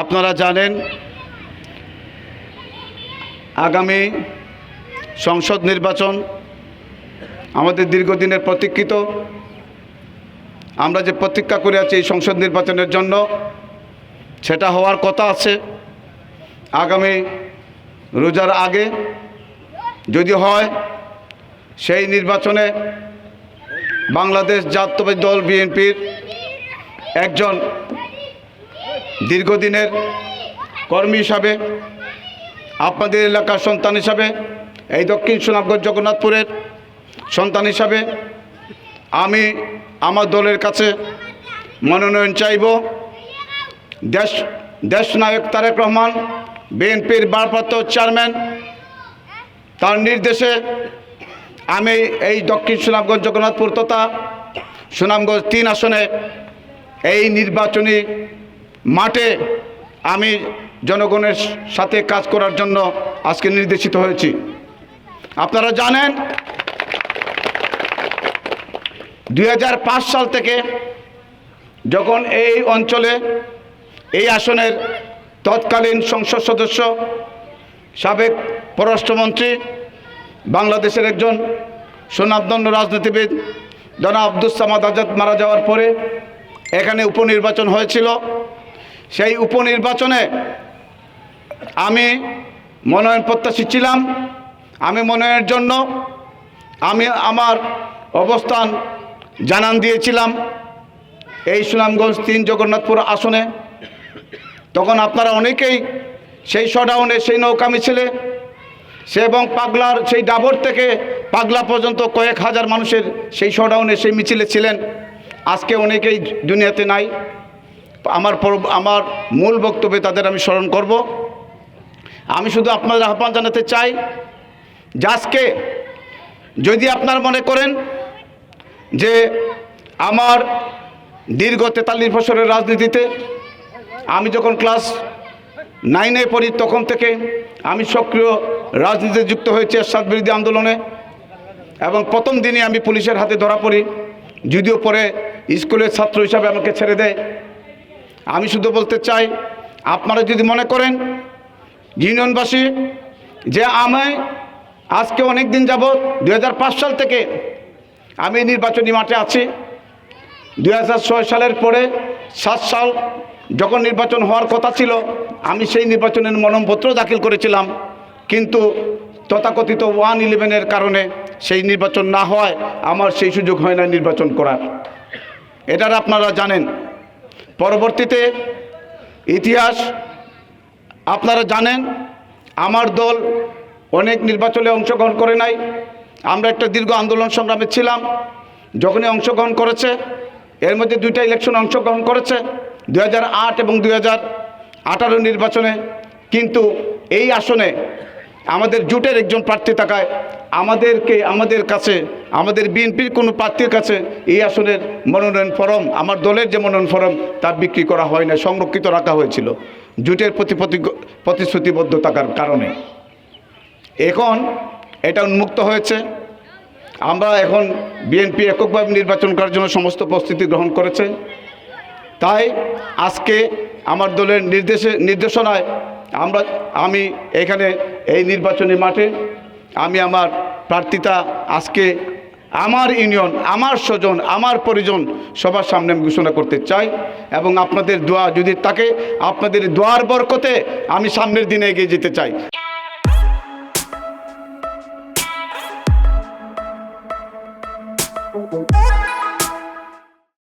আপনারা জানেন, আগামী সংসদ নির্বাচন আমাদের দীর্ঘদিনের প্রতীক্ষিত। আমরা যে প্রতীক্ষা করে আছি এই সংসদ নির্বাচনের জন্য, সেটা হওয়ার কথা আছে। আগামী রোজার আগে যদি হয়, সেই নির্বাচনে বাংলাদেশ জাতীয়বাদী দল বিএনপির একজন দীর্ঘদিনের কর্মী হিসাবে, আপনাদের এলাকার সন্তান হিসাবে, এই দক্ষিণ সুনামগঞ্জ জগন্নাথপুরের সন্তান হিসাবে আমি আমার দলের কাছে মনোনয়ন চাইব। দেশ দেশ দেশনায়ক তারেক রহমান, বিএনপির ভারপ্রাপ্ত চেয়ারম্যান, তার নির্দেশে আমি এই দক্ষিণ সুনামগঞ্জ জগন্নাথপুর তথা সুনামগঞ্জ তিন আসনে এই নির্বাচনী মাঠে আমি জনগণের সাথে কাজ করার জন্য আজকে নির্দেশিত হয়েছি। আপনারা জানেন দু হাজার পাঁচ সাল থেকে যখন এই অঞ্চলে এই আসনের তৎকালীন সংসদ সদস্য, সাবেক পররাষ্ট্রমন্ত্রী, বাংলাদেশের একজন সুনামদণ্ড রাজনীতিবিদ, জনাব আব্দুস সামাদ আজাদ মারা যাওয়ার পরে এখানে উপনির্বাচন হয়েছিল। সেই উপনির্বাচনে আমি মনোনয়ন প্রত্যাশী ছিলাম। আমি মনোনয়নের জন্য আমি আমার অবস্থান জানান দিয়েছিলাম। এই সুনামগঞ্জ তিন জগন্নাথপুর আসনে। তখন আপনারা অনেকেই সেই শডাউনে সেই নৌকা মিছিলে সে এবং পাগলার সেই ডাবর থেকে পাগলা পর্যন্ত কয়েক হাজার মানুষের সেই শডাউনে সেই মিছিলে ছিলেন। আজকে অনেকেই দুনিয়াতে নাই। আমার আমার মূল বক্তব্যে তাদের আমি স্মরণ করব। আমি শুধু আপনাদের আহ্বান জানাতে চাই আজকে যদি আপনার মনে করেন যে আমার দীর্ঘ তেতাল্লিশ বছরের রাজনীতিতে আমি যখন ক্লাস নাইনে পড়ি তখন থেকে আমি সক্রিয় রাজনীতিতে যুক্ত হয়েছি এরশাদ বিরোধী আন্দোলনে এবং প্রথম দিনই আমি পুলিশের হাতে ধরা পড়ি, যদিও পরে স্কুলের ছাত্র হিসাবে আমাকে ছেড়ে দেয়। আমি শুধু বলতে চাই, আপনারা যদি মনে করেন, ইউনিয়নবাসী, যে আমি আজকে অনেক দিন যাবৎ দু সাল থেকে আমি নির্বাচনী মাঠে আছি দু হাজার ছয় সালের পরে সাত সাল যখন নির্বাচন হওয়ার কথা ছিল, আমি সেই নির্বাচনের মনোনয়নপত্র দাখিল করেছিলাম। কিন্তু তথাকথিত ওয়ান ইলেভেনের কারণে সেই নির্বাচন না হওয়ায় আমার সেই সুযোগ হয় না নির্বাচন করার। এটার আপনারা জানেন। পরবর্তীতে ইতিহাস, আপনারা জানেন, আমার দল অনেক নির্বাচনে অংশগ্রহণ করে নাই। আমরা একটা দীর্ঘ আন্দোলন সংগ্রামে ছিলাম, যখনই অংশগ্রহণ করেছে, এর মধ্যে দুইটা ইলেকশন অংশগ্রহণ করেছে দু এবং দুই আঠারো নির্বাচনে। কিন্তু এই আসনে আমাদের জোটের একজন প্রার্থী থাকায় আমাদেরকে, আমাদের কাছে, আমাদের বিএনপির কোনো প্রার্থীর কাছে এই আসনের মনোনয়ন ফরম, আমার দলের যে মনোনয়ন ফরম, তা বিক্রি করা হয় না সংরক্ষিত রাখা হয়েছিল। জোটের প্রতি প্রতি- প্রতিশ্রুতিবদ্ধ থাকার কারণে। এখন এটা উন্মুক্ত হয়েছে। আমরা এখন বিএনপি এককভাবে নির্বাচন করার জন্য সমস্ত প্রস্তুতি গ্রহণ করেছে। তাই আজকে আমার দলের নির্দেশে, নির্দেশনায় আমরা, আমি এখানে এই নির্বাচনী মাঠে, আমি আমার প্রার্থিতা আজকে আমার ইউনিয়ন, আমার স্বজন, আমার পরিজন সবার সামনে আমি ঘোষণা করতে চাই এবং আপনাদের দোয়া যদি থাকে, আপনাদের দোয়ার বরকতে আমি সামনের দিনে এগিয়ে যেতে চাই।